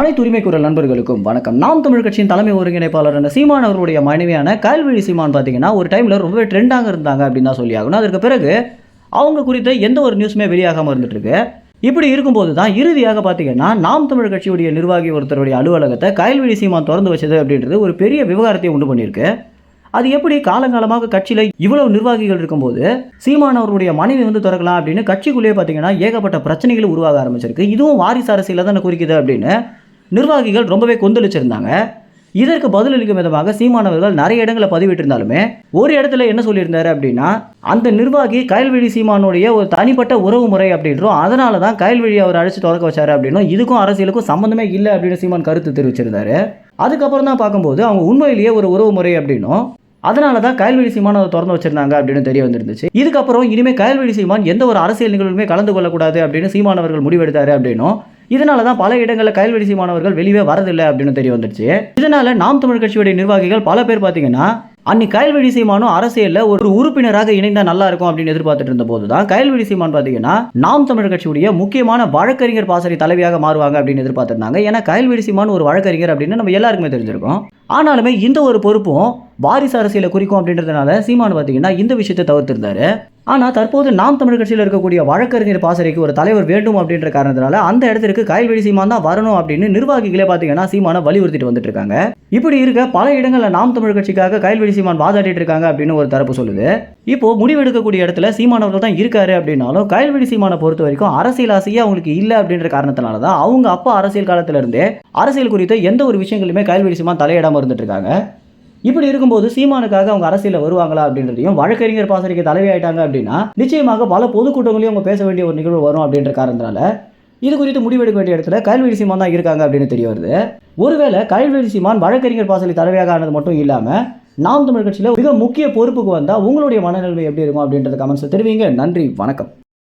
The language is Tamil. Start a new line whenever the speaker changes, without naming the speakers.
அனைத்து உரிமை குரல் நண்பர்களுக்கும் வணக்கம். நாம் தமிழ் கட்சியின் தலைமை ஒருங்கிணைப்பாளரான சீமான் அவர்களுடைய மனைவியான கல்வெளி சீமான் பார்த்தீங்கன்னா ஒரு டைமில் ரொம்பவே ட்ரெண்டாக இருந்தாங்க அப்படின்னு தான் சொல்லி ஆகணும் அதற்கு பிறகு அவங்க குறித்த எந்த ஒரு நியூஸுமே வெளியாகாமல் இருந்துட்டுருக்கு. இப்படி இருக்கும்போது தான் இறுதியாக பார்த்தீங்கன்னா நாம் தமிழ் கட்சியுடைய நிர்வாகி ஒருத்தருடைய அலுவலகத்தை கயல்வெளி சீமான் திறந்து வச்சது அப்படின்றது ஒரு பெரிய விவகாரத்தை உண்டு பண்ணியிருக்கு. அது எப்படி காலங்காலமாக கட்சியில் இவ்வளவு நிர்வாகிகள் இருக்கும்போது சீமான் அவருடைய மனைவி வந்து திறக்கலாம் அப்படின்னு கட்சிக்குள்ளேயே பார்த்தீங்கன்னா ஏகப்பட்ட பிரச்சனைகள் உருவாக ஆரம்பிச்சிருக்கு. இதுவும் வாரிசு அரசியல தானே குறிக்குது அப்படின்னு நிர்வாகிகள் ரொம்பவே கொந்தளிச்சிருந்தாங்க. இதற்கு பதிலளிக்கும் விதமாக சீமானவர்கள் நிறைய இடங்களை பதிவிட்டிருந்தாலுமே ஒரு இடத்துல என்ன சொல்லியிருந்தாரு அப்படின்னா அந்த நிர்வாகி கயல்வெளி சீமானுடைய ஒரு தனிப்பட்ட உறவு முறை அப்படின்றோம் அதனால தான் கயல்வெளி அவர் அழைச்சி திறக்க வச்சாரு அப்படின்னும் இதுக்கும் அரசியலுக்கும் சம்மந்தமே இல்லை அப்படின்னு சீமான் கருத்து தெரிவிச்சிருந்தாரு. அதுக்கப்புறம் தான் பார்க்கும்போது அவங்க உண்மையிலேயே ஒரு உறவு முறை அப்படின்னும் அதனால தான் கயல்வெளி சீமான் அதை திறந்து வச்சிருந்தாங்க அப்படின்னு தெரிய வந்துருந்துச்சு. இதுக்கப்புறம் இனிமேல் கயல்வெளி சீமான் எந்த ஒரு அரசியல் நிகழ்வுமே கலந்து கொள்ளக்கூடாது அப்படின்னு சீமானவர்கள் முடிவெடுத்தாரு அப்படின்னும் இதனால தான் பல இடங்களில் கயல்வெளி மாணவர்கள் வெளியே வரதில்லை அப்படின்னு தெரிய வந்துடுச்சு. இதனால நாம் தமிழ் கட்சியுடைய நிர்வாகிகள் பல பேர் பார்த்தீங்கன்னா அன்னி கயல்வெளி சீமானும் அரசியலில் ஒரு உறுப்பினராக இணைந்தா நல்லா இருக்கும் அப்படின்னு எதிர்பார்த்துட்டு இருந்த போது தான் கயல்வெளி சீமான் பார்த்தீங்கன்னா நாம் தமிழ் கட்சியுடைய முக்கியமான வழக்கறிஞர் பாசறை தலைவியாக மாறுவாங்க அப்படின்னு எதிர்பார்த்திருந்தாங்க. ஏன்னா கயல்வெளி சீமான் ஒரு வழக்கறிஞர் அப்படின்னு நம்ம எல்லாருக்குமே தெரிஞ்சிருக்கோம். ஆனாலுமே இந்த ஒரு பொறுப்பும் வாரிசு அரசியலை குறிக்கும் அப்படின்றதுனால சீமான் பார்த்தீங்கன்னா இந்த விஷயத்தை தவிர்த்திருந்தாரு. ஆனால் தற்போது நாம் தமிழ் கட்சியில் இருக்கக்கூடிய வழக்கறிஞர் பாசறைக்கு ஒரு தலைவர் வேண்டும் அப்படின்ற காரணத்தினால அந்த இடத்திற்கு கயல்வெளி சீமான் தான் வரணும் அப்படின்னு நிர்வாகிகளே பார்த்தீங்கன்னா சீமானை வலியுறுத்திட்டு வந்துட்டு இருக்காங்க இப்படி இருக்க பல இடங்களில் நாம் தமிழ் கட்சிக்காக கயல்வெளி சீமான் வாதாடிட்டு இருக்காங்க அப்படின்னு ஒரு தரப்பு சொல்லுது. இப்போ முடிவெடுக்கக்கூடிய இடத்துல சீமானவர்கள் தான் இருக்காரு அப்படின்னாலும் கயல்வெளி சீமானை பொறுத்த வரைக்கும் அரசியல் ஆசையே அவங்களுக்கு இல்லை அப்படின்ற காரணத்தினால தான் அவங்க அப்பா அரசியல் காலத்திலிருந்தே அரசியல் குறித்த எந்த ஒரு விஷயங்களுமே கயல்வெளி சீமான் தலையிடாமல் இருந்துட்டு இருக்காங்க. இப்படி இருக்கும்போது சீமானுக்காக அவங்க அரசியலில் வருவாங்களா அப்படின்றதையும் வழக்கறிஞர் பாசறைக்கு தலைவி ஆயிட்டாங்க அப்படின்னா நிச்சயமாக பல பொதுக்கூட்டங்களையும் அவங்க பேச வேண்டிய ஒரு நிகழ்வு வரும் அப்படின்ற காரணத்தினால இது குறித்து முடிவெடுக்க வேண்டிய இடத்துல கயல்வெளி சீமான் தான் இருக்காங்க அப்படின்னு தெரிய வருது. ஒருவேளை கயல்வெளி சீமான் வழக்கறிஞர் பாசறை தலைவியாக ஆனது மட்டும் இல்லாமல் நாம் தமிழ் கட்சியில் மிக முக்கிய பொறுப்புக்கு வந்தால் உங்களுடைய மனநிலைமை எப்படி இருக்கும் அப்படின்றத கமெண்ட்ஸ் தெரிவிங்க. நன்றி வணக்கம்.